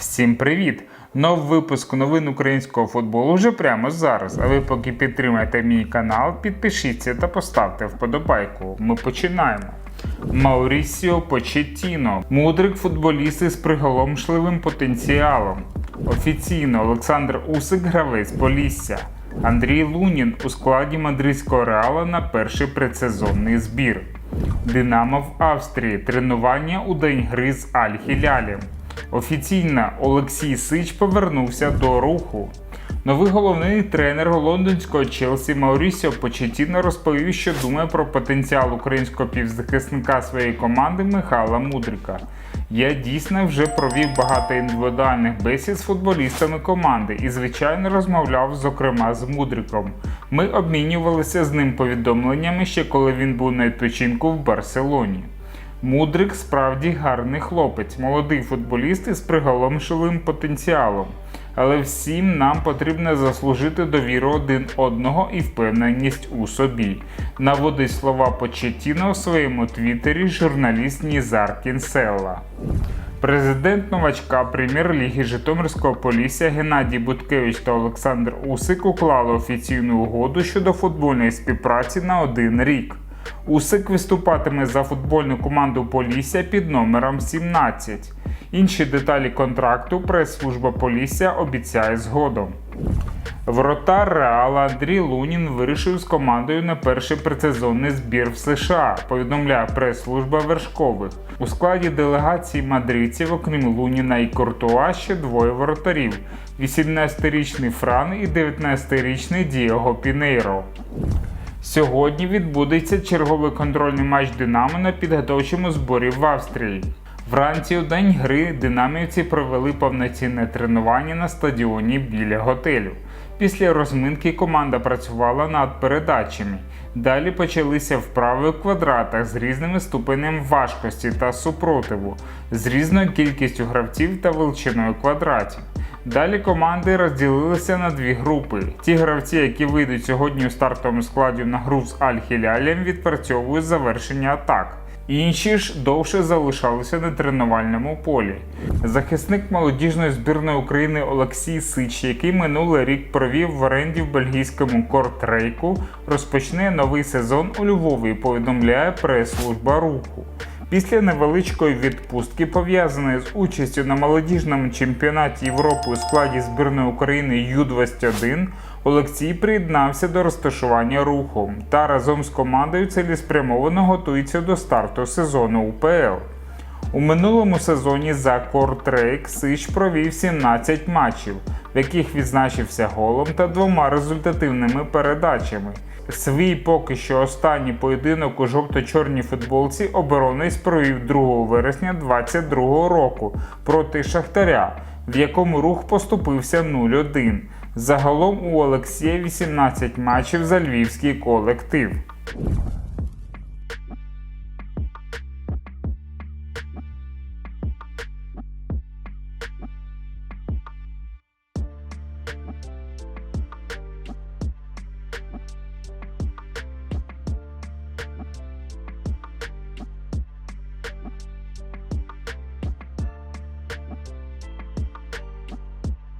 Всім привіт! Новий випуск новин українського футболу вже прямо зараз. А ви поки підтримаєте мій канал, підпишіться та поставте вподобайку. Ми починаємо. Маурісіо Почеттіно, мудрик футболіст із приголомшливим потенціалом. Офіційно Олександр Усик гравець Полісся. Андрій Лунін у складі мадридського реала на перший предсезонний збір. Динамо в Австрії. Тренування у день гри з Аль-Хілялем. Офіційно Олексій Сич повернувся до руху. Новий головний тренер лондонського Челсі Маурісіо Почетіно розповів, що думає про потенціал українського півзахисника своєї команди Михайла Мудрика. Я дійсно вже провів багато індивідуальних бесід з футболістами команди і, звичайно, розмовляв зокрема з Мудриком. Ми обмінювалися з ним повідомленнями ще коли він був на відпочинку в Барселоні. Мудрик справді гарний хлопець, молодий футболіст із приголомшливим потенціалом. Але всім нам потрібно заслужити довіру один одного і впевненість у собі. Наводить слова Почетіно у своєму твіттері журналіст Нізар Кінселла. Президент новачка прем'єр-ліги Житомирського Полісся Геннадій Буткевич та Олександр Усик уклали офіційну угоду щодо футбольної співпраці на один рік. Усик виступатиме за футбольну команду Полісся під номером 17. Інші деталі контракту прес-служба Полісся обіцяє згодом. Воротар Реала Андрій Лунін вирішив з командою на перший предсезонний збір в США, повідомляє прес-служба Вершкових. У складі делегації мадридців, окрім Луніна і Куртуа, ще двоє воротарів: 18-річний Фран і 19-річний Дієго Пінейро. Сьогодні відбудеться черговий контрольний матч Динамо на підготовчому зборі в Австрії. Вранці у день гри динамівці провели повноцінне тренування на стадіоні біля готелю. Після розминки команда працювала над передачами. Далі почалися вправи у квадратах з різними ступенем важкості та супротиву, з різною кількістю гравців та величиною квадратів. Далі команди розділилися на дві групи. Ті гравці, які вийдуть сьогодні у стартовому складі на гру з Аль-Хілялем, відпрацьовують завершення атак. Інші ж довше залишалися на тренувальному полі. Захисник молодіжної збірної України Олексій Сич, який минулий рік провів в оренді в бельгійському Кортрейку, розпочне новий сезон у Львові. Повідомляє прес-служба руху. Після невеличкої відпустки, пов'язаної з участю на молодіжному чемпіонаті Європи у складі збірної України Ю-21, Олексій приєднався до розташування руху та разом з командою цілеспрямовано готується до старту сезону УПЛ. У минулому сезоні за Кортрейк Сич провів 17 матчів, в яких відзначився голом та двома результативними передачами. Свій поки що останній поєдинок у жовто-чорній футболці оборонець провів 2 вересня 2022 року проти Шахтаря, в якому рух поступився 0-1. Загалом у Олексія 18 матчів за львівський колектив.